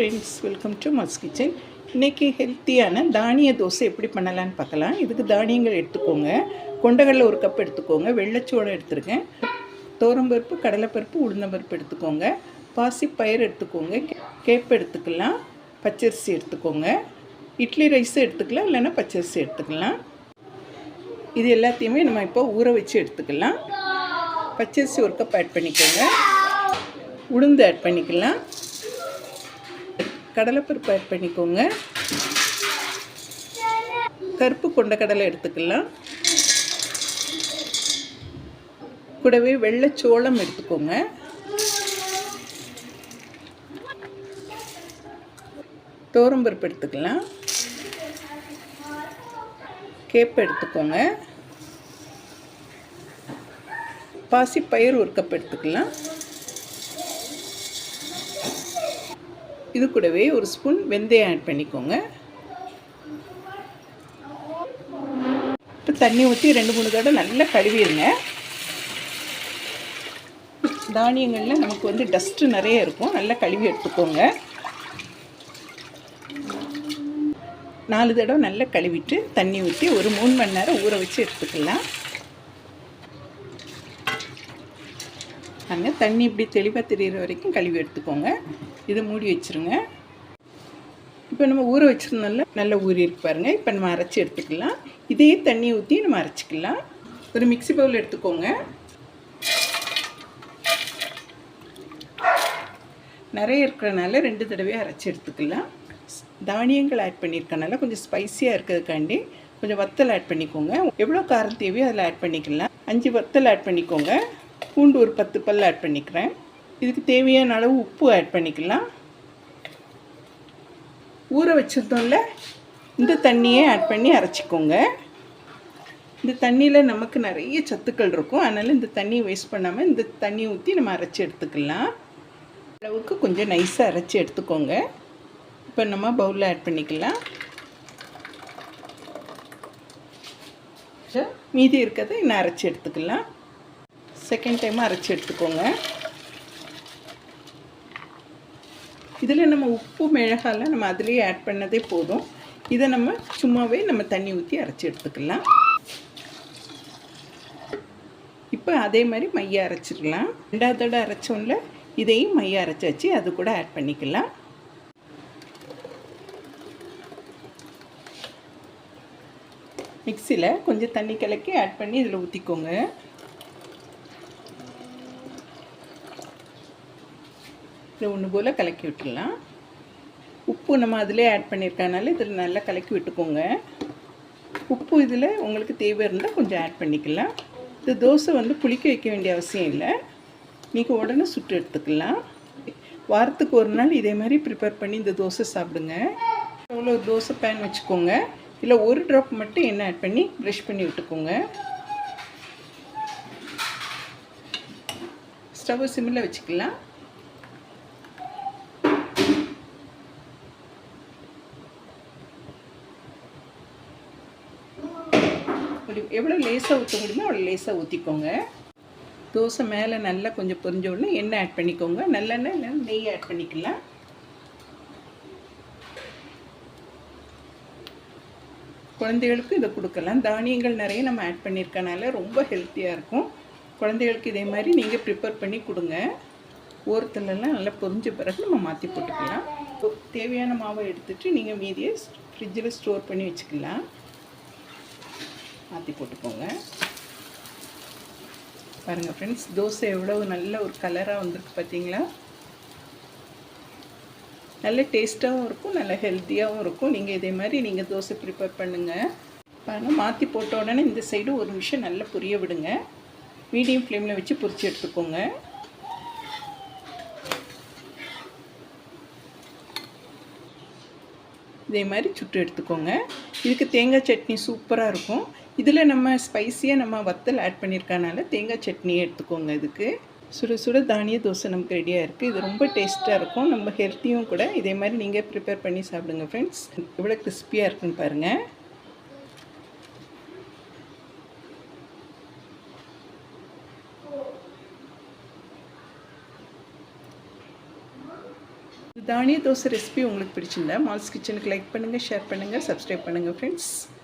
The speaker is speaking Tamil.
Friends welcome to Mas kitchen இன்றைக்கி ஹெல்த்தியான தானிய தோசை எப்படி பண்ணலான்னு பார்க்கலாம். இதுக்கு தானியங்கள் எடுத்துக்கோங்க. கொண்டகடலை ஒரு கப் எடுத்துக்கோங்க. வெள்ளைச்சோளம் எடுத்துருக்கேன். தோரம்பருப்பு கடலைப்பருப்பு உளுந்தம்பருப்பு எடுத்துக்கோங்க. பாசி பயிர் எடுத்துக்கோங்க. கே- எடுத்துக்கலாம். பச்சரிசி எடுத்துக்கோங்க. இட்லி ரைஸ் எடுத்துக்கலாம். இல்லைன்னா பச்சரிசி எடுத்துக்கலாம். இது எல்லாத்தையுமே நம்ம இப்போ ஊற வச்சு எடுத்துக்கலாம். பச்சரிசி ஒரு கப் ஆட் பண்ணிக்கோங்க. உளுந்து ஆட் பண்ணிக்கலாம். கடலைப்பருப்பு ஆட் பண்ணிக்கோங்க. கருப்பு கொண்ட கடலை எடுத்துக்கலாம். கூடவே வெள்ளைச்சோளம் எடுத்துக்கோங்க. தோரம்பருப்பு எடுத்துக்கலாம். கேப்பை எடுத்துக்கோங்க. பாசிப்பயிர் ஒரு கப் எடுத்துக்கலாம். இது கூடவே ஒரு ஸ்பூன் வெந்தயம் ஆட் பண்ணிக்கோங்க. இப்போ தண்ணி ஊற்றி ரெண்டு மூணு தடவை நல்லா கழுவிடுங்க. தானியங்களில் நமக்கு வந்து டஸ்ட்டு நிறைய இருக்கும். நல்லா கழுவி எடுத்துக்கோங்க. நாலு தடவை நல்லா கழுவிட்டு தண்ணி ஊற்றி ஒரு மூணு மணி நேரம் ஊற வச்சு எடுத்துக்கலாம். பாருங்க. தண்ணி இப்படி தெளிவாக தெரிகிற வரைக்கும் கழுவி எடுத்துக்கோங்க. இதை மூடி வச்சுருங்க. இப்போ நம்ம ஊற வச்சுருந்தோம்ல நல்லா ஊறி இருக்கு பாருங்கள் இப்போ நம்ம அரைச்சி எடுத்துக்கலாம். இதே தண்ணி ஊற்றி நம்ம அரைச்சிக்கலாம். ஒரு மிக்ஸி பவுல் எடுத்துக்கோங்க. நிறைய இருக்கிறனால ரெண்டு தடவை அரைச்சி எடுத்துக்கலாம். தானியங்கள் ஆட் பண்ணியிருக்கனால கொஞ்சம் ஸ்பைஸியாக இருக்கிறதுக்காண்டி கொஞ்சம் வத்தல் ஆட் பண்ணிக்கோங்க. எவ்வளோ காரம் தேவையோ அதில் ஆட் பண்ணிக்கலாம். அஞ்சு வத்தல் ஆட் பண்ணிக்கோங்க. பூண்டு ஒரு பத்து பல் ஆட் பண்ணிக்கிறேன். இதுக்கு தேவையான அளவு உப்பு ஆட் பண்ணிக்கலாம். ஊற வச்சுருந்தோம்ல இந்த தண்ணியே ஆட் பண்ணி அரைச்சிக்கோங்க. இந்த தண்ணியில் நமக்கு நிறைய சத்துக்கள் இருக்கும். அதனால் இந்த தண்ணியை வேஸ்ட் பண்ணாமல் இந்த தண்ணியை ஊற்றி நம்ம அரைச்சி எடுத்துக்கலாம். அளவுக்கு கொஞ்சம் நைஸாக அரைச்சி எடுத்துக்கோங்க. இப்போ நம்ம பவுலில் ஆட் பண்ணிக்கலாம். மீதி இருக்கிறத இன்னும் அரைச்சி எடுத்துக்கலாம். செகண்ட் டைமாக அரைச்சி எடுத்துக்கோங்க. இதில் நம்ம உப்பு மிளகாலாம் நம்ம அதிலேயே ஆட் பண்ணதே போதும். இதை நம்ம சும்மாவே நம்ம தண்ணி ஊற்றி அரைச்சி எடுத்துக்கலாம். இப்போ அதே மாதிரி மைய அரைச்சிடலாம். ரெண்டாவது தடவை அரைச்சோம்ல இதையும் மைய அரைச்சி வச்சு அது கூட ஆட் பண்ணிக்கலாம். மிக்சியில் கொஞ்சம் தண்ணி கலக்கி ஆட் பண்ணி இதில் ஊற்றிக்கோங்க இது ஒன்று போல் கலக்கி விட்டுடலாம். உப்பு நம்ம அதிலே ஆட் பண்ணியிருக்கனால இதில் நல்லா கலக்கி விட்டுக்கோங்க. உப்பு இதில் உங்களுக்கு தேவை இருந்தால் கொஞ்சம் ஆட் பண்ணிக்கலாம். இந்த தோசை வந்து புளிக்க வைக்க வேண்டிய அவசியம் இல்லை. நீங்கள் உடனே சுட்டு எடுத்துக்கலாம். வாரத்துக்கு ஒரு நாள் இதே மாதிரி ப்ரிப்பேர் பண்ணி இந்த தோசை சாப்பிடுங்க. எவ்வளோ தோசை பேன் வச்சுக்கோங்க. இல்லை ஒரு ட்ராப் மட்டும் எண்ணெய் ஆட் பண்ணி ப்ரஷ் பண்ணி விட்டுக்கோங்க. ஸ்டவ் சிம்மில் வச்சுக்கலாம். ஒரு எவ்வளோ லேசாக ஊற்ற முடியுமோ அவ்வளோ லேசாக ஊற்றிக்கோங்க தோசை மேலே நல்லா கொஞ்சம் பொரிஞ்ச உடனே எண்ணெய் ஆட் பண்ணிக்கோங்க. நல்லெண்ணெய் இல்லை நெய் ஆட் பண்ணிக்கலாம். குழந்தைகளுக்கு இதை கொடுக்கலாம். தானியங்கள் நிறைய நம்ம ஆட் பண்ணியிருக்கனால ரொம்ப ஹெல்த்தியாக இருக்கும். குழந்தைகளுக்கு இதே மாதிரி நீங்கள் ப்ரிப்பேர் பண்ணி கொடுங்க. ஓரத்துலலாம் நல்லா பொரிஞ்ச பிறகு நம்ம மாற்றி போட்டுக்கலாம். தேவையான மாவை எடுத்துகிட்டு நீங்கள் மீதியை ஃப்ரிட்ஜில் ஸ்டோர் பண்ணி வச்சுக்கலாம். மாற்றி போட்டுக்கோங்க. பாருங்கள் ஃப்ரெண்ட்ஸ் தோசை எவ்வளவு நல்ல ஒரு கலராக வந்திருக்கு பார்த்தீங்களா நல்ல டேஸ்ட்டாகவும் இருக்கும் நல்ல ஹெல்த்தியாகவும் இருக்கும். நீங்கள் இதே மாதிரி நீங்கள் தோசை ப்ரிப்பேர் பண்ணுங்கள் பாருங்கள் மாற்றி போட்ட உடனே இந்த சைடு ஒரு நிமிஷம் நல்லா புரிய விடுங்க. மீடியம் ஃப்ளேமில் வச்சு பொரிச்சு எடுத்துக்கோங்க. இதே மாதிரி சுட்டு எடுத்துக்கோங்க. இதுக்கு தேங்காய் சட்னி சூப்பராக இருக்கும். இதில் நம்ம ஸ்பைஸியாக நம்ம வத்தல் ஆட் பண்ணியிருக்கனால தேங்காய் சட்னி எடுத்துக்கோங்க இதுக்கு. சுட சுட தானிய தோசை நமக்கு ரெடியாக இருக்குது இது ரொம்ப டேஸ்ட்டாக இருக்கும். நம்ம ஹெல்த்தியும் கூட இதே மாதிரி நீங்கள் ப்ரிப்பேர் பண்ணி சாப்பிடுங்க ஃப்ரெண்ட்ஸ் எவ்வளோ கிறிஸ்பியாக இருக்குன்னு பாருங்கள் தானிய தோசை ரெசிபி உங்களுக்கு பிடிச்சிருந்தா மால்ஸ் கிச்சனுக்கு லைக் பண்ணுங்கள் ஷேர் பண்ணுங்கள் சப்ஸ்கிரைப் பண்ணுங்கள் ஃப்ரெண்ட்ஸ்